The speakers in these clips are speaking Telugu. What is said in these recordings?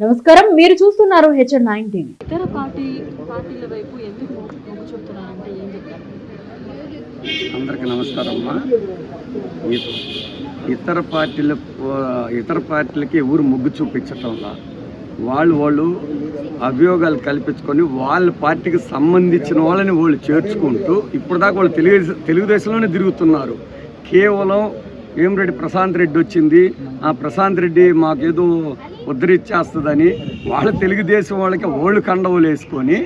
నమస్కారం. మీరు చూస్తున్నారు హెచ్ఎన్ నైన్ టీవీ ఇతర పార్టీ పార్టీల వైపు ఎందుకు మొగ్గు మొగ్గు చూపుతున్నారంటే ఏం చెప్తారు? అందరికీ నమస్కారం అమ్మా. ఇతర పార్టీల ఇతర పార్టీలకి ఎవరు మొగ్గు చూపించటంలా వాళ్ళు వాళ్ళు అభియోగాలు కల్పించుకొని వాళ్ళ పార్టీకి సంబంధించిన వాళ్ళని వాళ్ళు చేర్చుకుంటూ ఇప్పుడు దాకా వాళ్ళు తెలుగు తెలుగుదేశంలోనే తిరుగుతున్నారు. కేవలం ఏమిరెడ్డి ప్రశాంత్ రెడ్డి వచ్చింది. ఆ ప్రశాంత్ రెడ్డి మాకేదో ఉద్ధరిచ్చేస్తుందని వాళ్ళ తెలుగుదేశం వాళ్ళకి ఓళ్ళు కండవలు వేసుకొని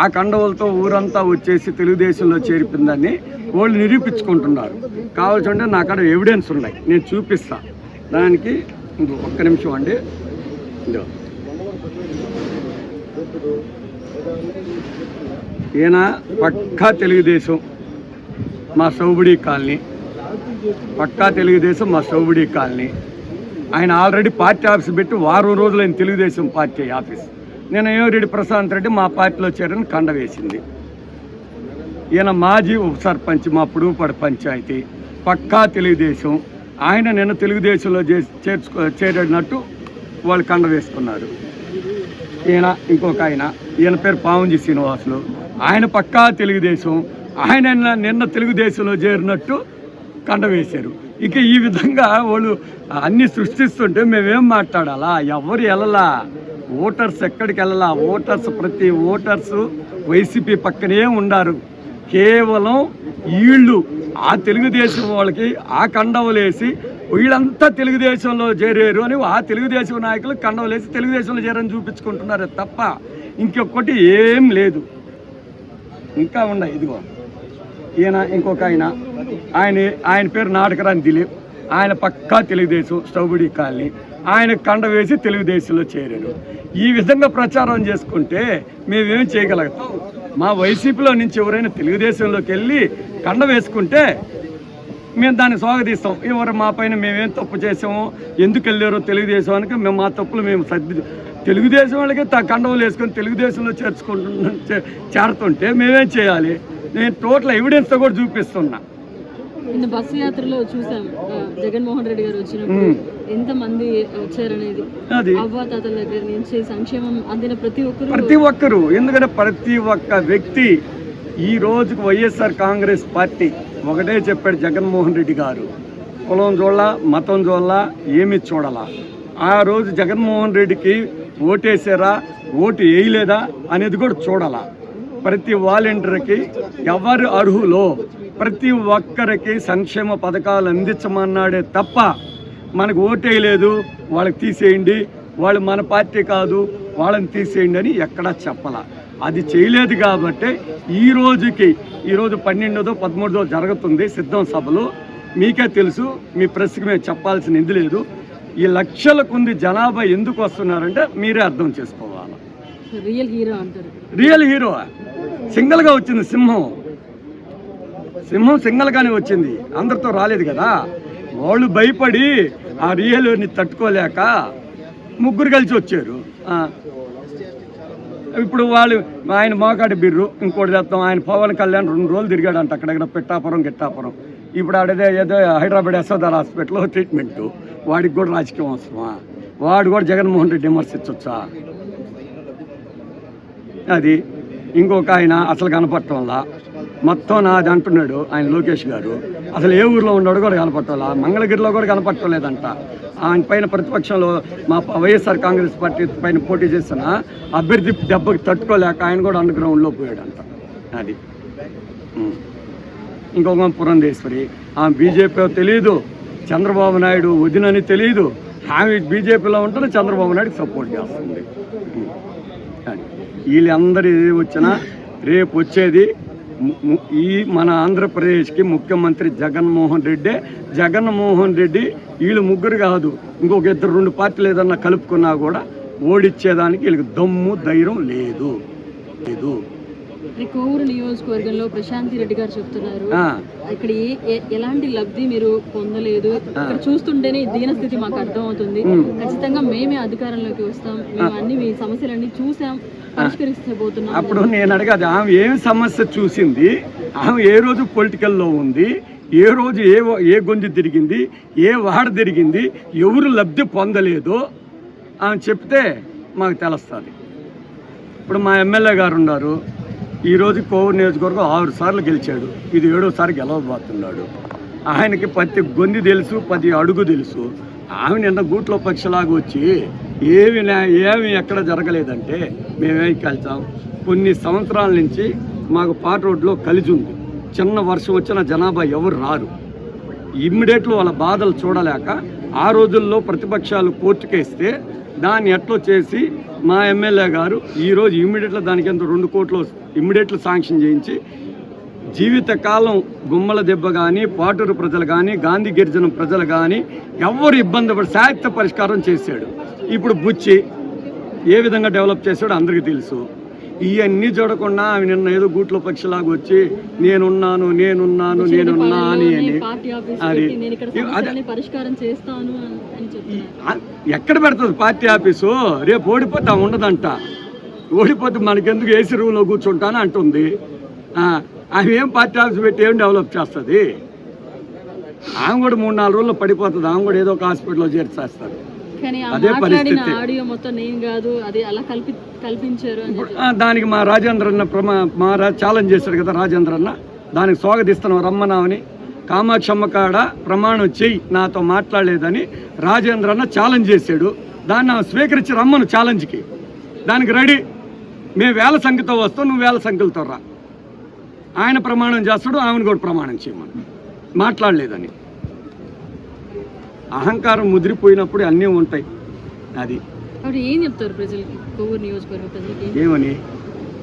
ఆ కండవలతో ఊరంతా వచ్చేసి తెలుగుదేశంలో చేరిపిందని వాళ్ళు నిరూపించుకుంటున్నారు. కావాల్సి ఉంటే నా కాడ ఎవిడెన్స్ ఉన్నాయి. నేను చూపిస్తా. దానికి ఇంకో ఒక్క నిమిషం అండి. ఈయన పక్కా తెలుగుదేశం మా సౌబడి కాలనీ. పక్కా తెలుగుదేశం మా సౌబడి కాలనీ. ఆయన ఆల్రెడీ పార్టీ ఆఫీస్ పెట్టి వారం రోజులైన తెలుగుదేశం పార్టీ ఆఫీస్. నేను ఏమిరెడ్డి ప్రశాంత్ రెడ్డి మా పార్టీలో చేరని కండ వేసింది. ఈయన మాజీ ఉప సర్పంచ్ మా పుడుగుపడి పంచాయతీ. పక్కా తెలుగుదేశం. ఆయన నిన్న తెలుగుదేశంలో చే- చేర్చుకో చేరినట్టు వాళ్ళు కండ వేసుకున్నారు. ఈయన ఇంకొక ఆయన. ఈయన పేరు పావంజీ శ్రీనివాసులు. ఆయన పక్కా తెలుగుదేశం. ఆయన నిన్న తెలుగుదేశంలో చేరినట్టు కండ వేశారు ఇక ఈ విధంగా వాళ్ళు అన్ని సృష్టిస్తుంటే మేమేం మాట్లాడాలా? ఎవరు వెళ్ళలా. ఓటర్స్ ఎక్కడికి వెళ్ళలా? ఓటర్స్ ప్రతి ఓటర్స్ వైసీపీ పక్కనే ఉండారు. కేవలం వీళ్ళు ఆ తెలుగుదేశం వాళ్ళకి ఆ కండవలేసి వీళ్ళంతా తెలుగుదేశంలో చేరారు అని ఆ తెలుగుదేశం నాయకులు కండవలేసి తెలుగుదేశంలో చేరని చూపించుకుంటున్నారు తప్ప ఇంకొకటి ఏం లేదు. ఇంకా ఉన్నాయి ఇదిగో. ఈయన ఇంకొక ఆయన. ఆయన ఆయన పేరు నాటకరాని దిలీప్. ఆయన పక్కా తెలుగుదేశం స్టౌబడి కాలనీ. ఆయన కండ వేసి తెలుగుదేశంలో చేరారు ఈ విధంగా ప్రచారం చేసుకుంటే మేమేం చేయగలుగుతాం? మా వైసీపీలో నుంచి ఎవరైనా తెలుగుదేశంలోకి వెళ్ళి కండ వేసుకుంటే మేము దాన్ని స్వాగతిస్తాం. ఎవరు మా పైన మేమేం తప్పు చేసాము ఎందుకు వెళ్ళారో తెలుగుదేశానికి మేము మా తప్పులు మేము సర్ది తెలుగుదేశం వాళ్ళకి త కండవలు వేసుకొని తెలుగుదేశంలో చేర్చుకుంటు చే- చేరుతుంటే మేమేం చేయాలి? నేను టోటల్ ఎవిడెన్స్తో కూడా చూపిస్తున్నా. నిన్న బస్సు యాత్రలో చూసాం జగన్మోహన్ రెడ్డి గారు వచ్చినప్పుడు మ్మ్. ఎంత మంది వచ్చారనేది. అది. అవ్వాతాతల దగ్గర నుంచి సంక్షేమం అందిన ప్రతి ఒక్కరు ప్రతి ఒక్కరు ఎందుకంటే ప్రతి ఒక్క వ్యక్తి ఈ రోజుకు వైఎస్ఆర్ కాంగ్రెస్ పార్టీ ఒకటే చెప్పాడు జగన్మోహన్ రెడ్డి గారు. కులం చూడాల మతం చూడాల ఏమి చూడాల. ఆ రోజు జగన్మోహన్ రెడ్డికి ఓటేసారా ఓటు వేయలేదా అనేది కూడా చూడాల. ప్రతి వాలంటీర్కి ఎవరు అర్హులో ప్రతి ఒక్కరికి సంక్షేమ పథకాలు అందించమన్నాడే తప్ప మనకు ఓటేయలేదు వాళ్ళకి తీసేయండి. వాళ్ళు మన పార్టీ కాదు. వాళ్ళని తీసేయండి అని ఎక్కడా చెప్పాల. అది చేయలేదు కాబట్టి ఈ రోజుకి ఈరోజు పన్నెండోదో పదమూడో జరుగుతుంది సిద్ధం సభలు. మీకే తెలుసు మీ ప్రెస్కి మేము చెప్పాల్సిన ఇది లేదు. ఈ లక్షల కొంది జనాభా ఎందుకు వస్తున్నారంటే మీరే అర్థం చేసుకోవాలి. రియల్ హీరో అంటారు. Real hero. సింగల్గా వచ్చింది సింహం. సింహం సింగల్గానే వచ్చింది. అందరితో రాలేదు కదా. వాళ్ళు భయపడి ఆ రియల్ని తట్టుకోలేక ముగ్గురు కలిసి వచ్చారు. ఇప్పుడు వాళ్ళు ఆయన మోకాడి బిర్రు ఇంకోటి చేస్తాం. ఆయన పవన్ కళ్యాణ్ రెండు రోజులు తిరిగాడంట అక్కడక్కడ పెట్టాపురం గిట్టాపురం. ఇప్పుడు ఆడదే ఏదో హైదరాబాద్ యశోదార్ హాస్పిటల్లో ట్రీట్మెంట్ వాడికి కూడా రాజకీయం అవసరమా? వాడు కూడా జగన్మోహన్ రెడ్డి విమర్శించవచ్చా అది ఇంకొక ఆయన అసలు కనపడటంలా మొత్తం నాది అంటున్నాడు ఆయన లోకేష్ గారు. అసలు ఏ ఊర్లో ఉన్నాడు కూడా కనపడటంలా మంగళగిరిలో కూడా కనపడటం లేదంట. ఆయన పైన ప్రతిపక్షంలో మా వైఎస్ఆర్ కాంగ్రెస్ పార్టీ పైన పోటీ చేసిన అభ్యర్థి దెబ్బకి తట్టుకోలేక ఆయన కూడా అండర్ గ్రౌండ్లో పోయాడంట. అది ఇంకొక పురంధేశ్వరి ఆమె బీజేపీ తెలియదు చంద్రబాబు నాయుడు వదినని తెలియదు ఆమె బీజేపీలో ఉంటుంది చంద్రబాబు నాయుడు సపోర్ట్ చేస్తుంది. వీళ్ళందరూ ఏది వచ్చినా రేపు వచ్చేది ఈ మన ఆంధ్రప్రదేశ్కి ముఖ్యమంత్రి జగన్మోహన్ రెడ్డి. జగన్మోహన్ రెడ్డి వీళ్ళు ముగ్గురు కాదు. ఇంకొక ఇద్దరు రెండు పార్టీలు ఏదన్నా కలుపుకున్నా కూడా ఓడిచ్చేదానికి వీళ్ళకి దమ్ము ధైర్యం లేదు. లేదు. కోవూరు నియోజకవర్గంలో ప్రశాంతి రెడ్డి గారు చెప్తున్నారు. ఇక్కడ ఎలాంటి లబ్ధి మీరు పొందలేదు? ఇక్కడ చూస్తుంటేనే దీనస్థితి మాకు అర్థమవుతుంది. ఖచ్చితంగా మేమే అధికారంలోకి వస్తాం. మేము అన్ని మీ సమస్యలన్నీ చూసాం పరిష్కరిస్తే పోతున్నాం అప్పుడు నేను అడిగాది ఆమె ఏం సమస్య చూసింది? ఆమె ఏ రోజు పొలిటికల్లో ఉంది? ఏ రోజు ఏ ఏ గొంతు తిరిగింది? ఏ వాడ తిరిగింది? ఎవరు లబ్ధి పొందలేదో? ఆమె చెప్తే మాకు తెలుస్తుంది. ఇప్పుడు మా ఎమ్మెల్యే గారు ఉన్నారు. ఈరోజు కోవూరు నియోజకవర్గం ఆరు సార్లు గెలిచాడు. ఇది ఏడోసారి గెలవబోతున్నాడు. ఆయనకి ప్రతి గొంది తెలుసు ప్రతి అడుగు తెలుసు. ఆమె నిన్న గూట్లో పక్షలాగా వచ్చి ఏమి ఏమి ఎక్కడ జరగలేదంటే మేమేమి కలిసాం కొన్ని సంవత్సరాల నుంచి మాకు పాట రోడ్లో కలిసి ఉంది. చిన్న వర్షం వచ్చిన జనాభా ఎవరు రారు. ఇమ్మీడియట్లో వాళ్ళ బాధలు చూడలేక ఆ రోజుల్లో ప్రతిపక్షాలు కోర్టుకేస్తే దాన్ని ఎట్లా చేసి మా ఎమ్మెల్యే గారు ఈరోజు ఇమ్మీడియట్లో దానికి ఎంత రెండు కోట్లు ఇమ్మీడియట్లు శాంక్షన్ చేయించి జీవితకాలం గుమ్మల దెబ్బ కానీ పాటూరు ప్రజలు కానీ గాంధీ గిరిజన ప్రజలు కానీ ఎవరు ఇబ్బంది పడి సాహిత్య పరిష్కారం చేశాడు. ఇప్పుడు బుచ్చి ఏ విధంగా డెవలప్ చేశాడో అందరికీ తెలుసు. ఇవన్నీ చూడకుండా ఆమె నిన్న ఏదో గూట్లో పక్షిలాగా వచ్చి నేనున్నాను నేనున్నాను నేనున్నా అని అని. అది ఎక్కడ పెడుతుంది పార్టీ ఆఫీసు? రేపు ఓడిపోతే ఉండదంట. ఓడిపోతే మనకెందుకు ఏసీ రూమ్లో కూర్చుంటాను అంటుంది. ఆమె ఏం పార్టీ ఆఫీస్ పెట్టి ఏం డెవలప్ చేస్తుంది? ఆమె కూడా మూడు నాలుగు రోజుల్లో పడిపోతుంది. ఆమె కూడా ఏదో ఒక హాస్పిటల్లో చేర్చేస్తారు కానీ అదే పరిస్థితి. ఆడియో మొత్తం నేను కాదు అది అలా కల్పి కల్పించారు దానికి మా రాజేంద్ర అన్న ప్రమా మా ఛాలెంజ్ చేశాడు కదా రాజేంద్ర అన్న దానికి స్వాగతిస్తున్నాం రమ్మనామని కామాక్షమ్మ కాడ ప్రమాణం చెయ్యి నాతో మాట్లాడలేదని రాజేంద్ర అన్న ఛాలెంజ్ చేశాడు. దాన్ని స్వీకరించి రమ్మను ఛాలెంజ్కి. దానికి రెడీ. మేము వేల సంఖ్యతో వస్తాం నువ్వు వేల సంఖ్యలతో రా. ఆయన ప్రమాణం చేస్తాడు ఆమెను కూడా ప్రమాణం చేయమని. మాట్లాడలేదని. అహంకారం ముదిరిపోయినప్పుడు అన్నీ ఉంటాయి. అది. ఏం చెప్తారు ప్రజలకి? కొవ్వూరు నియోజకవర్గ ప్రజలకి? ఏమని?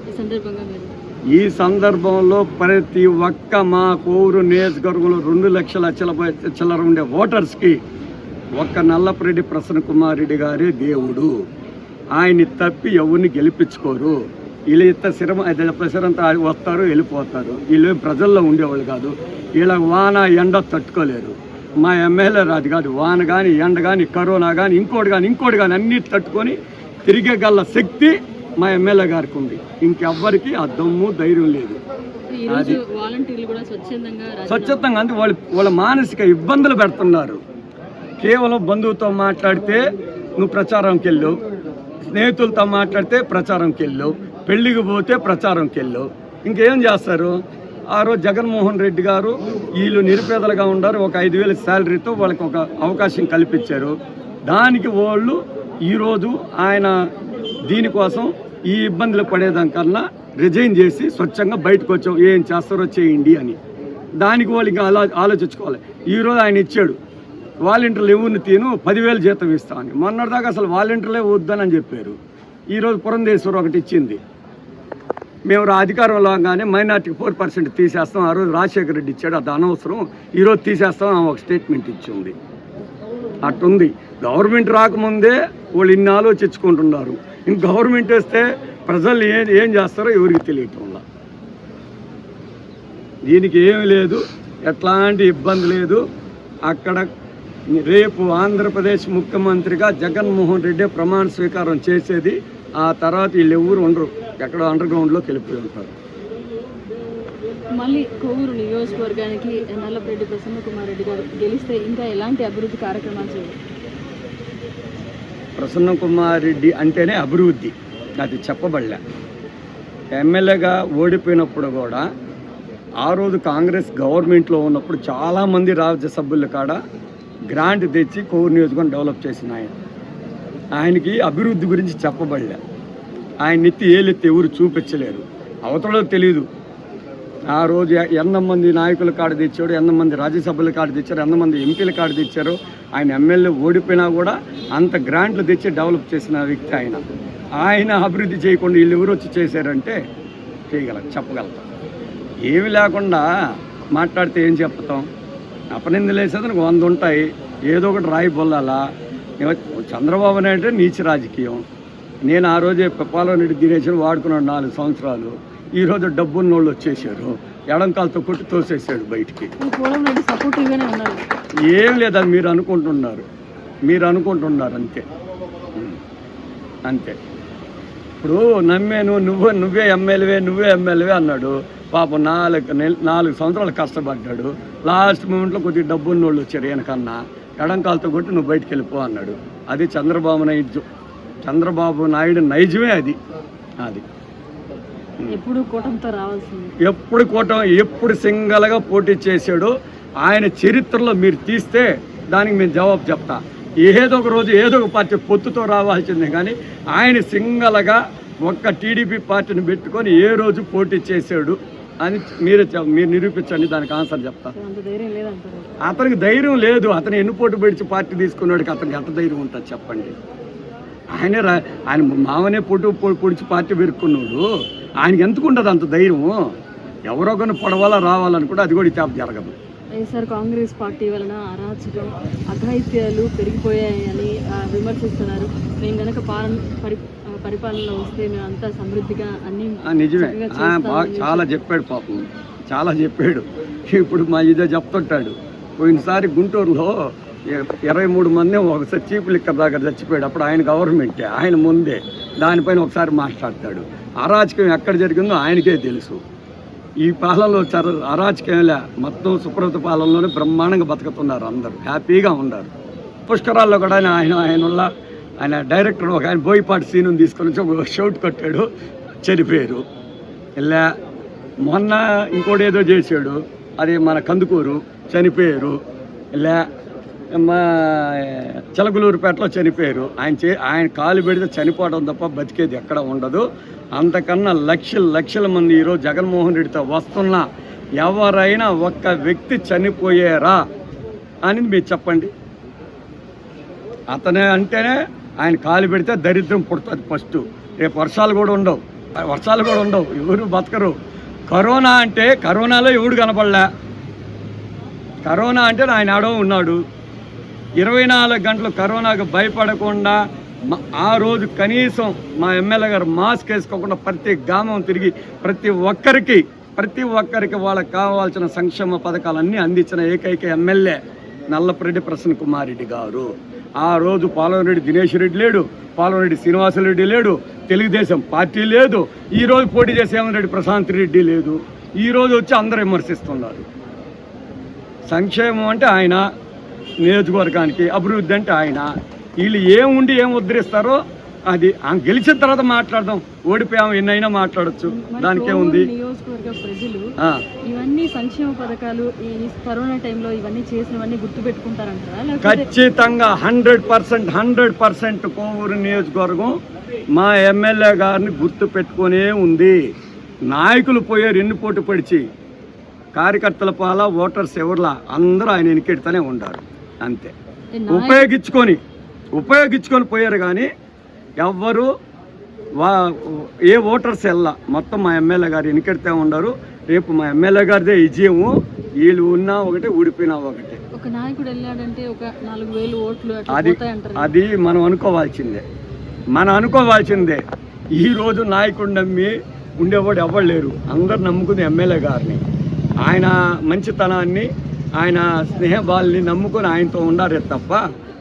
ఈ సందర్భంగా మీరు? ఈ సందర్భంలో ప్రతి ఒక్క మా కోరు నియోజకవర్గంలో రెండు లక్షల చిల్లర చిల్లర ఉండే ఓటర్స్కి ఒక్క నల్లపరెడ్డి ప్రసన్న కుమార్ రెడ్డి గారే దేవుడు. ఆయన్ని తప్పి ఎవరిని గెలిపించుకోరు. వీళ్ళు ఇంత శిరం ప్రసరంతా వస్తారు వెళ్ళిపోతారు. వీళ్ళు ప్రజల్లో ఉండేవాళ్ళు కాదు. వీళ్ళ వాన ఎండ తట్టుకోలేరు. మా ఎమ్మెల్యే రాదు కాదు వాన కానీ ఎండ కానీ కరోనా కానీ ఇంకోటి కానీ ఇంకోటి కానీ అన్నీ తట్టుకొని తిరిగేగల శక్తి మా ఎమ్మెల్యే గారికి ఉంది. ఇంకెవ్వరికి ఆ దమ్ము ధైర్యం లేదు. స్వచ్ఛందంగా స్వచ్ఛతంగా అంటే వాళ్ళు వాళ్ళ మానసిక ఇబ్బందులు పెడుతున్నారు. కేవలం బంధువుతో మాట్లాడితే నువ్వు ప్రచారంకి వెళ్ళు. స్నేహితులతో మాట్లాడితే ప్రచారంకి వెళ్ళు. పెళ్ళికి పోతే ప్రచారంకి వెళ్ళు. ఇంకేం చేస్తారు? ఆ రోజు జగన్మోహన్ రెడ్డి గారు వీళ్ళు నిరుపేదలుగా ఉన్నారు. ఒక ఐదు వేల శాలరీతో వాళ్ళకి ఒక అవకాశం కల్పించారు. దానికి వాళ్ళు ఈరోజు ఆయన దీనికోసం ఈ ఇబ్బందులు పడేదానికన్నా రిజైన్ చేసి స్వచ్ఛంగా బయటకు వచ్చాం. ఏం చేస్తారో చేయండి అని. దానికి వాళ్ళకి అలా ఆలోచించుకోవాలి. ఈరోజు ఆయన ఇచ్చాడు. వాలంటీర్లు ఎవరిని తీను? పదివేలు జీతం ఇస్తా అని. మొన్నటిదాకా అసలు వాలంటీర్లే వద్దని చెప్పారు. ఈరోజు పురంధేశ్వరం ఒకటి ఇచ్చింది. మేము అధికారంలో కానీ మైనార్టీకి ఫోర్ పర్సెంట్ తీసేస్తాం. ఆ రోజు రాజశేఖర రెడ్డి ఇచ్చాడు. అది అనవసరం. ఈరోజు తీసేస్తాం ఆమె ఒక స్టేట్మెంట్ ఇచ్చింది. అట్టుంది. గవర్నమెంట్ రాకముందే వాళ్ళు ఇన్ని ఆలోచించుకుంటున్నారు. ఇంక గవర్నమెంట్ వస్తే ప్రజలు ఏం ఏం చేస్తారో ఎవరికి తెలియటం వల్ల. దీనికి ఏమి లేదు. ఎట్లాంటి ఇబ్బంది లేదు. అక్కడ రేపు ఆంధ్రప్రదేశ్ ముఖ్యమంత్రిగా జగన్మోహన్ రెడ్డి ప్రమాణ స్వీకారం చేసేది. ఆ తర్వాత వీళ్ళు ఎవరు ఉండరు. ఎక్కడో అండర్ గ్రౌండ్లోకి వెళ్ళిపోయి ఉంటారు. మళ్ళీ కొవ్వూరు నియోజకవర్గానికి నల్లపరెడ్డి ప్రసన్న కుమార్ రెడ్డి గారు గెలిస్తే ఇంకా ఎలాంటి అభివృద్ధి కార్యక్రమాలు చేయాలి? ప్రసన్న కుమార్ రెడ్డి అంటేనే అభివృద్ధి. అది చెప్పబడలే. ఎమ్మెల్యేగా ఓడిపోయినప్పుడు కూడా ఆ రోజు కాంగ్రెస్ గవర్నమెంట్లో ఉన్నప్పుడు చాలామంది రాజ్యసభ్యుల కాడ గ్రాంట్ తెచ్చి కోవూరు నియోజకవర్గం డెవలప్ చేసిన ఆయన. ఆయనకి అభివృద్ధి గురించి చెప్పబడలే. ఆయన ఎత్తి ఏలెత్తి ఎవరు చూపించలేరు. అవతలో తెలియదు ఆ రోజు ఎంతమంది నాయకుల కాడ తెచ్చాడు ఎంతమంది రాజ్యసభల కాడ తెచ్చారు ఎంతమంది ఎంపీల కాడ తెచ్చారు ఆయన ఎమ్మెల్యే ఓడిపోయినా కూడా అంత గ్రాంట్లు తెచ్చి డెవలప్ చేసిన వ్యక్తి ఆయన. ఆయన అభివృద్ధి చేయకుండా వీళ్ళు ఎవరు వచ్చి చేశారంటే చేయగలం చెప్పగలుగుతాం ఏమి లేకుండా మాట్లాడితే ఏం చెప్తాం? అపనిందలు వేసేదానికి వంద ఉంటాయి. ఏదో ఒకటి రాయి బొల్లాలా? చంద్రబాబు నాయుడు నీచి రాజకీయం. నేను ఆ రోజే పాలన రెడ్డి దినేషన్ వాడుకున్నాడు నాలుగు సంవత్సరాలు. ఈరోజు డబ్బున్నోళ్ళు వచ్చేసారు. ఎడంకాలతో కొట్టి తోసేసాడు బయటికి. ఏం లేదని మీరు అనుకుంటున్నారు. మీరు అనుకుంటున్నారు అంతే. అంతే. ఇప్పుడు నమ్మాను నువ్వు నువ్వే ఎమ్మెల్యే నువ్వే ఎమ్మెల్యే అన్నాడు. పాపం నాలుగు నెల నాలుగు సంవత్సరాలు కష్టపడ్డాడు. లాస్ట్ మూమెంట్లో కొద్దిగా డబ్బు ఉన్నోళ్ళు వచ్చారు ఈయనకన్నా ఎడంకాలతో కొట్టి నువ్వు బయటికి వెళ్ళిపో అన్నాడు. అది చంద్రబాబు నాయుడు చంద్రబాబు నాయుడు నైజమే అది. అది. ఎప్పుడు కూటమితో రావాల్సింది? ఎప్పుడు కూటం ఎప్పుడు సింగల్గా పోటీ చేశాడో ఆయన చరిత్రలో మీరు తీస్తే దానికి మేము జవాబు చెప్తా. ఏదో ఒక రోజు ఏదో ఒక పార్టీ పొత్తుతో రావాల్సిందే కానీ ఆయన సింగల్గా ఒక్క టీడీపీ పార్టీని పెట్టుకొని ఏ రోజు పోటీ చేశాడు అని మీరే మీరు నిరూపించండి దానికి ఆన్సర్ చెప్తా. అతనికి ధైర్యం లేదు. అతను ఎన్ని పోటీ పెడిచి పార్టీ తీసుకున్నాడికి అతనికి ఎంత ధైర్యం ఉంటుంది చెప్పండి. ఆయనే రా ఆయన మామనే పొట్టు పొడిచి పార్టీ పెరుక్కున్నాడు. ఆయనకి ఎందుకు ఉండదు అంత ధైర్యం? ఎవరో కొన్ని పొడవాలా రావాలని కూడా అది కూడా చేప జరగదు. వైఎస్ఆర్ కాంగ్రెస్ పార్టీ వలన అరాచకం అఘాయిత్యాలు పెరిగిపోయాయని విమర్శిస్తున్నారు. మేము గనక పాలన పరి పరిపాలనలో వస్తే మేము అంతా సమృద్ధిగా అన్ని నిజమే. చాలా చెప్పాడు పాపం. చాలా చెప్పాడు. ఇప్పుడు మా ఇదే చెప్తుంటాడు. పోయినసారి గుంటూరులో ఇరవై మూడు మంది ఒకసారి చీఫ్ లిక్కర్ దగ్గర చచ్చిపోయాడు. అప్పుడు ఆయన గవర్నమెంటే ఆయన ముందే. దానిపైన ఒకసారి మాట్లాడతాడు. అరాచకం ఎక్కడ జరిగిందో ఆయనకే తెలుసు. ఈ పాలనలో చర అరాచకంలే మొత్తం సుప్రభుత పాలనలోనే బ్రహ్మాండంగా బతుకుతున్నారు అందరూ. హ్యాపీగా ఉన్నారు. పుష్కరాల్లో కూడా ఆయన ఆయన ఆయన ఆయన డైరెక్టర్ ఒక ఆయన బోయపాటి సీను తీసుకొని వచ్చి ఒక షౌట్ కొట్టాడు. చనిపోయారు. ఇలా మొన్న ఇంకోటి ఏదో చేశాడు. అది మన కందుకూరు. చనిపోయారు. ఇలా మా చిలకలూరుపేటలో చనిపోయారు. ఆయన చే ఆయన కాలు పెడితే చనిపోవడం తప్ప బతికేది ఎక్కడ ఉండదు. అంతకన్నా లక్షల లక్షల మంది ఈరోజు జగన్మోహన్ రెడ్డితో వస్తున్న ఎవరైనా ఒక్క వ్యక్తి చనిపోయారా అని మీరు చెప్పండి. అతనే అంటేనే ఆయన కాలు పెడితే దరిద్రం పుడుతుంది ఫస్ట్. రేపు వర్షాలు కూడా ఉండవు. వర్షాలు కూడా ఉండవు. ఎవరు బతకరు. కరోనా అంటే కరోనాలో ఎవడు కనపడలే కరోనా అంటే ఆయన ఆడో ఉన్నాడు. ఇరవై నాలుగు గంటలు కరోనాకు భయపడకుండా ఆ రోజు కనీసం మా ఎమ్మెల్యే గారు మాస్క్ వేసుకోకుండా ప్రతి గ్రామం తిరిగి ప్రతి ఒక్కరికి ప్రతి ఒక్కరికి వాళ్ళకి కావాల్సిన సంక్షేమ పథకాలన్నీ అందించిన ఏకైక ఎమ్మెల్యే నల్లపరెడ్డి ప్రసన్న కుమార్ రెడ్డి గారు. ఆ రోజు పాలవరెడ్డి దినేష్ రెడ్డి లేడు పాలవరెడ్డి శ్రీనివాసరెడ్డి లేడు తెలుగుదేశం పార్టీ లేదు ఈ రోజు పోటీ చేసే రెడ్డి ప్రశాంత్ రెడ్డి లేదు. ఈ రోజు వచ్చి అందరూ విమర్శిస్తున్నారు. సంక్షేమం అంటే ఆయన నియోజకవర్గానికి అభివృద్ధి అంటే ఆయన. వీళ్ళు ఏం ఉండి ఏం ఉద్ధరిస్తారో అది ఆ గెలిచిన తర్వాత మాట్లాడదాం. ఓడిపోయాము ఎన్నైనా మాట్లాడొచ్చు. దానికేముంది కోవూరు నియోజకవర్గ ప్రజలు ఇవన్నీ సంక్షేమ పథకాలు ఈ కరోనా టైంలో ఇవన్నీ చేసినవన్నీ గుర్తు పెట్టుకుంటారంటారా లేకపోతే ఖచ్చితంగా hundred percent hundred percent Kovur నియోజకవర్గం మా ఎమ్మెల్యే గారిని గుర్తు పెట్టుకునే ఉంది. నాయకులు పోయారు ఎన్ని పోటీ పడిచి. కార్యకర్తల పాల ఓటర్స్ ఎవరిలా అందరూ ఆయన ఎన్నికెడుతూనే ఉండారు. అంతే. ఉపయోగించుకొని ఉపయోగించుకొని పోయారు కానీ ఎవ్వరు వా ఏ ఓటర్స్ వెళ్ళా మొత్తం మా ఎమ్మెల్యే గారు ఎన్నికెడితే ఉండరు. రేపు మా ఎమ్మెల్యే గారిదే విజయము. వీళ్ళు ఉన్నా ఒకటే ఊడిపోయినా ఒకటే. ఒక నాయకుడు వెళ్ళాడంటే ఒక నాలుగు వేలు ఓట్లు అట్లా అది అది మనం అనుకోవాల్సిందే. మనం అనుకోవాల్సిందే ఈ రోజు నాయకుడు నమ్మి ఉండేవాడు ఎవరు లేరు. అందరు నమ్ముకుంది ఎమ్మెల్యే గారిని. ఆయన మంచితనాన్ని ఆయన స్నేహబాల్ని నమ్ముకొని ఆయనతో ఉండారే తప్ప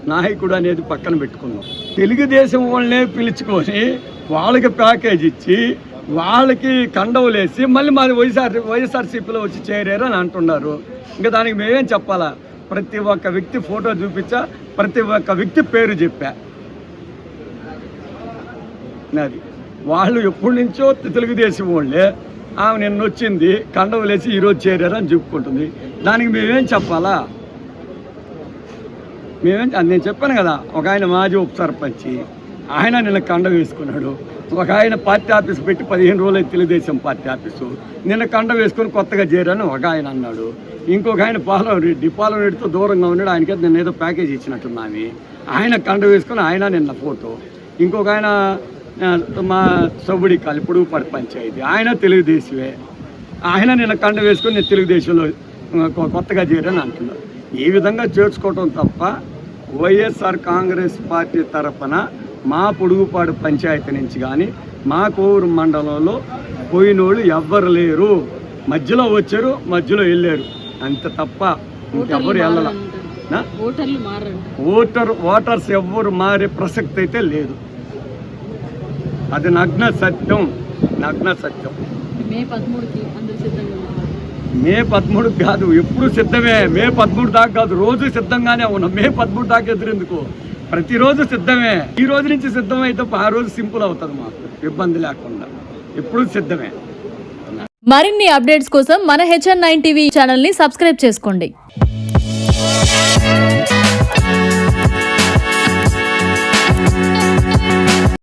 నాయకుడు అనేది పక్కన పెట్టుకుందాం. తెలుగుదేశం వాళ్ళనే పిలుచుకొని వాళ్ళకి ప్యాకేజ్ ఇచ్చి వాళ్ళకి కండవులేసి మళ్ళీ మాది వైఎస్ఆర్ వైఎస్ఆర్సీపీలో వచ్చి చేరారు అని అంటున్నారు. ఇంకా దానికి మేమేం చెప్పాలా? ప్రతి ఒక్క వ్యక్తి ఫోటో చూపించా ప్రతి ఒక్క వ్యక్తి పేరు చెప్పా. అది వాళ్ళు ఎప్పటి నుంచో తెలుగుదేశం వాళ్ళే. ఆమె నిన్న వచ్చింది కండవ లేచి ఈరోజు చేరారు అని చెప్పుకుంటుంది. దానికి మేమేం చెప్పాలా? మేమేం నేను చెప్పాను కదా ఒక ఆయన మాజీ ఉప సర్పంచి ఆయన నిన్న కండ వేసుకున్నాడు. ఒక ఆయన పార్టీ ఆఫీస్ పెట్టి పదిహేను రోజులు తెలుగుదేశం పార్టీ ఆఫీసు. నిన్న కండ వేసుకొని కొత్తగా చేరాను ఒక ఆయన అన్నాడు. ఇంకొక ఆయన పాలం రెడ్డి పాలం రెడ్డితో దూరంగా ఉన్నాడు ఆయనకి నిన్న ఏదో ప్యాకేజ్ ఇచ్చినట్టున్నామి. ఆయన కండ వేసుకొని ఆయన నిన్న ఫోటో. ఇంకొక ఆయన మా సౌబడి కలిపుడు పడి పంచాయతీ. ఆయన తెలుగుదేశమే. ఆయన నిన్న కండ వేసుకొని నేను తెలుగుదేశంలో కొత్తగా చేరని అంటున్నారు ఈ విధంగా చేర్చుకోవటం తప్ప వైఎస్ఆర్ కాంగ్రెస్ పార్టీ తరఫున మా పొడుగుపాడు పంచాయతీ నుంచి కానీ మా కోవూరు మండలంలో పోయినోళ్ళు ఎవ్వరు లేరు. మధ్యలో వచ్చారు మధ్యలో వెళ్ళారు. అంత తప్ప ఇంకెవ్వరు వెళ్ళాల. ఓటర్లు ఓటర్ ఓటర్స్ ఎవ్వరు మారే ప్రసక్తి అయితే లేదు. అది నగ్న సత్యం నగ్న సత్యం. మే పదమూడుకి పదమూడు కాదు ఎప్పుడు సిద్ధమే. మే పదమూడు దాకా కాదు రోజు సిద్ధంగానే ఉన్నాం. మే పదమూడు దాకా ఎదురెందుకు? ప్రతిరోజు సిద్ధమే. ఈ రోజు నుంచి సిద్ధం అయితే ఆ రోజు సింపుల్ అవుతుంది మాకు. ఇబ్బంది లేకుండా. ఎప్పుడు సిద్ధమే. మరిన్ని అప్డేట్స్ కోసం మన హెచ్ఎన్ నైన్ టీవీ ఛానల్ని సబ్స్క్రైబ్ చేసుకోండి.